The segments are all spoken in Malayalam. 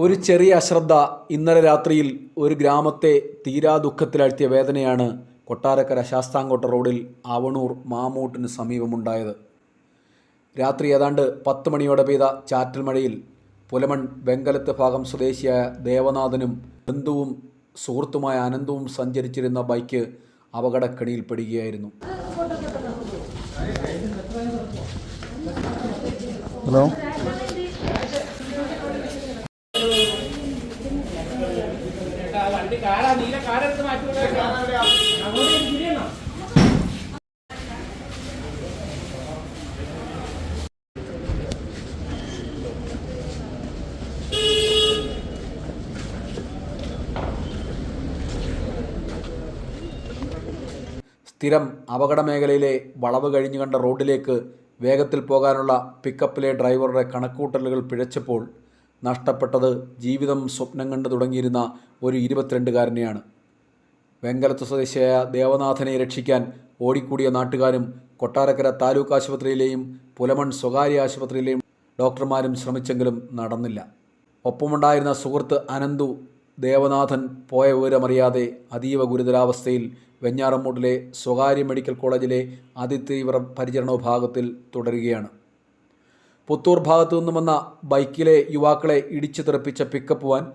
ഒരു ചെറിയ അശ്രദ്ധ ഇന്നലെ രാത്രിയിൽ ഒരു ഗ്രാമത്തെ തീരാ ദുഃഖത്തിലാഴ്ത്തിയ വേദനയാണ് കൊട്ടാരക്കര ശാസ്താംകോട്ട റോഡിൽ ആവണൂർ മാമൂട്ടിന് സമീപമുണ്ടായത്. രാത്രി ഏതാണ്ട് പത്ത് മണിയോടെ പെയ്ത ചാറ്റൽ മഴയിൽ പുലമൺ വെങ്കലത്ത് ഭാഗം സ്വദേശിയായ ദേവനാഥനും ബന്ധുവും സുഹൃത്തുമായ അനന്തവും സഞ്ചരിച്ചിരുന്ന ബൈക്ക് അപകടക്കെണിയിൽപ്പെടുകയായിരുന്നു. ഹലോ. വണ്ടി കാടാ നീല കാടെടുത്ത് മാറ്റി അങ്ങോട്ട് സ്ഥിരം അപകട മേഖലയിലെ വളവ് കഴിഞ്ഞു കണ്ട റോഡിലേക്ക് വേഗത്തിൽ പോകാനുള്ള പിക്കപ്പിലെ ഡ്രൈവറുടെ കണക്കൂട്ടലുകൾ പിഴച്ചപ്പോൾ നഷ്ടപ്പെട്ടത് ജീവിതം സ്വപ്നം കണ്ടു തുടങ്ങിയിരുന്ന ഒരു ഇരുപത്തിരണ്ടുകാരനെയാണ്. വെങ്കലത്ത് സ്വദേശിയായ ദേവനാഥനെ രക്ഷിക്കാൻ ഓടിക്കൂടിയ നാട്ടുകാരും കൊട്ടാരക്കര താലൂക്ക് ആശുപത്രിയിലെയും പുലമൺ സ്വകാര്യ ആശുപത്രിയിലെയും ഡോക്ടർമാരും ശ്രമിച്ചെങ്കിലും നടന്നില്ല. ഒപ്പമുണ്ടായിരുന്ന സുഹൃത്ത് അനന്തു ദേവനാഥൻ പോയ വിവരമറിയാതെ അതീവ ഗുരുതരാവസ്ഥയിൽ വെഞ്ഞാറമ്മൂട്ടിലെ സ്വകാര്യ മെഡിക്കൽ കോളേജിലെ അതിതീവ്ര പരിചരണ വിഭാഗത്തിൽ തുടരുകയാണ്. പുത്തൂർ ഭാഗത്തു നിന്നും വന്ന ബൈക്കിലെ യുവാക്കളെ ഇടിച്ചു തെറിപ്പിച്ച പിക്കപ്പ് വാൻ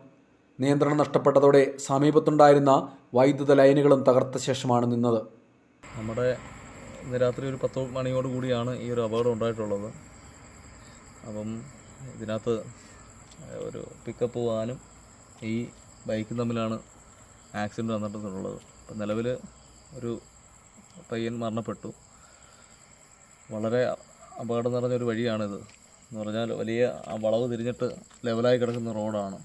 നിയന്ത്രണം നഷ്ടപ്പെട്ടതോടെ സമീപത്തുണ്ടായിരുന്ന വൈദ്യുത ലൈനുകളും തകർത്ത ശേഷമാണ് നിന്നത്. നമ്മുടെ ഇന്ന് രാത്രി ഒരു പത്ത് മണിയോട് കൂടിയാണ് ഈ ഒരു അപകടം ഉണ്ടായിട്ടുള്ളത്. അപ്പം ഇതിനകത്ത് ഒരു പിക്കപ്പ് വാനും ഈ ബൈക്കും തമ്മിലാണ് ആക്സിഡന്റ് വന്നിട്ടുള്ളത്. അപ്പം നിലവിൽ ഒരു പയ്യൻ മരണപ്പെട്ടു. വളരെ അപകടം നിറഞ്ഞൊരു വഴിയാണിത്. എന്ന് പറഞ്ഞാൽ വലിയ വളവ് തിരിഞ്ഞിട്ട് ലെവലായി കിടക്കുന്ന റോഡാണ്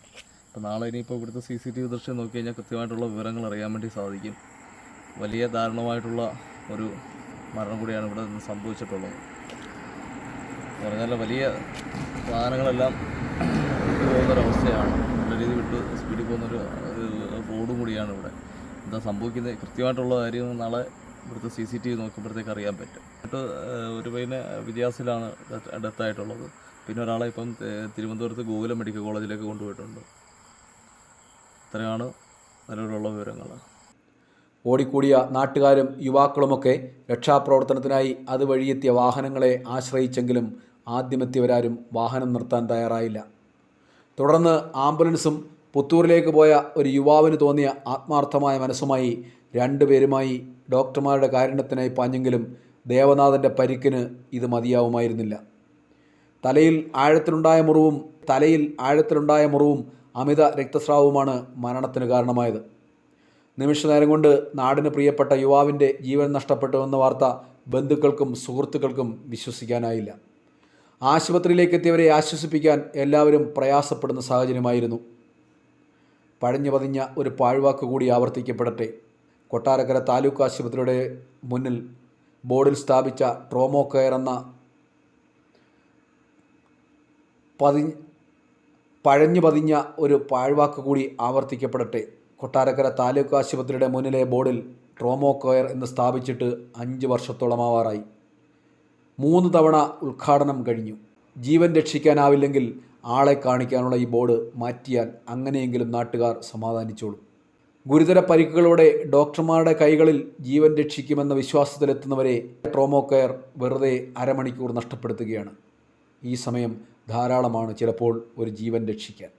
അപ്പോൾ നാളെ ഇനിയിപ്പോൾ ഇവിടുത്തെ സി സി ടി വി ദൃശ്യം നോക്കി കഴിഞ്ഞാൽ കൃത്യമായിട്ടുള്ള വിവരങ്ങൾ അറിയാൻ വേണ്ടി സാധിക്കും. വലിയ ദാരുണമായിട്ടുള്ള ഒരു മരണം കൂടിയാണ് ഇവിടെ നിന്ന് സംഭവിച്ചിട്ടുള്ളത്. എന്ന് പറഞ്ഞാൽ വലിയ വാഹനങ്ങളെല്ലാം പോകുന്നൊരവസ്ഥയാണ്. നല്ല രീതിയിൽ വിട്ട് സ്പീഡിൽ പോകുന്നൊരു റോഡും കൂടിയാണ് ഇവിടെ. എന്താ സംഭവിക്കുന്നത്? കൃത്യമായിട്ടുള്ള കാര്യം നാളെ ഇവിടുത്തെ സി സി ടി വി നോക്കുമ്പോഴത്തേക്ക് അറിയാൻ പറ്റും. എന്നിട്ട് ഒരു പയ്യനെ വിദ്യാസിലാണ് ഡെത്തായിട്ടുള്ളത്. പിന്നെ ഒരാളെ ഇപ്പം തിരുവനന്തപുരത്ത് ഗോകുലം മെഡിക്കൽ കോളേജിലേക്ക് കൊണ്ടുപോയിട്ടുണ്ട്. ഇത്രയാണ് നിലവിലുള്ള വിവരങ്ങൾ. ഓടിക്കൂടിയ നാട്ടുകാരും യുവാക്കളുമൊക്കെ രക്ഷാപ്രവർത്തനത്തിനായി അതുവഴിയെത്തിയ വാഹനങ്ങളെ ആശ്രയിച്ചെങ്കിലും ആദ്യമെത്തിയവരാരും വാഹനം നിർത്താൻ തയ്യാറായില്ല. തുടർന്ന് ആംബുലൻസും പുത്തൂരിലേക്ക് പോയ ഒരു യുവാവിന് തോന്നിയ ആത്മാർത്ഥമായ മനസ്സുമായി രണ്ടുപേരുമായി ഡോക്ടർമാരുടെ കാരുണ്യത്തിനായി പാഞ്ഞെങ്കിലും ദേവനാഥന്റെ പരിക്കിന് ഇത് മതിയാവുമായിരുന്നില്ല. തലയിൽ ആഴത്തിലുണ്ടായ മുറിവും തലയിൽ ആഴത്തിലുണ്ടായ മുറിവും അമിത രക്തസ്രാവവുമാണ് മരണത്തിന് കാരണമായത്. നിമിഷ നേരം കൊണ്ട് നാടിന് പ്രിയപ്പെട്ട യുവാവിന്റെ ജീവൻ നഷ്ടപ്പെട്ടുവെന്ന വാർത്ത ബന്ധുക്കൾക്കും സുഹൃത്തുക്കൾക്കും വിശ്വസിക്കാനായില്ല. ആശുപത്രിയിലേക്ക് എത്തിയവരെ ആശ്വസിപ്പിക്കാൻ എല്ലാവരും പ്രയാസപ്പെടുന്ന സാഹചര്യമായിരുന്നു. പഴഞ്ഞു പതിഞ്ഞ ഒരു പാഴ്വാക്ക് കൂടി ആവർത്തിക്കപ്പെടട്ടെ. കൊട്ടാരക്കര താലൂക്ക് ആശുപത്രിയുടെ മുന്നിൽ ബോർഡിൽ സ്ഥാപിച്ച ട്രോമോ കെയർ എന്ന പതി പഴഞ്ഞു പതിഞ്ഞ ഒരു പാഴ്വാക്ക് കൂടി ആവർത്തിക്കപ്പെടട്ടെ. കൊട്ടാരക്കര താലൂക്ക് ആശുപത്രിയുടെ മുന്നിലെ ബോർഡിൽ ട്രോമോ കെയർ എന്ന് സ്ഥാപിച്ചിട്ട് അഞ്ച് വർഷത്തോളമാവാറായി. മൂന്ന് തവണ ഉദ്ഘാടനം കഴിഞ്ഞു. ജീവൻ രക്ഷിക്കാനാവില്ലെങ്കിൽ ആളെ കാണിക്കാനുള്ള ഈ ബോർഡ് മാറ്റിയാൽ അങ്ങനെയെങ്കിലും നാട്ടുകാർ സമാധാനിച്ചോളും. ഗുരുതര പരിക്കുകളോടെ ഡോക്ടർമാരുടെ കൈകളിൽ ജീവൻ രക്ഷിക്കുമെന്ന വിശ്വാസത്തിലെത്തുന്നവരെ ട്രോമോ കെയർ വെറുതെ അരമണിക്കൂർ നഷ്ടപ്പെടുത്തുകയാണ്. ഈ സമയം ധാരാളമാണ് ചിലപ്പോൾ ഒരു ജീവൻ രക്ഷിക്കാൻ.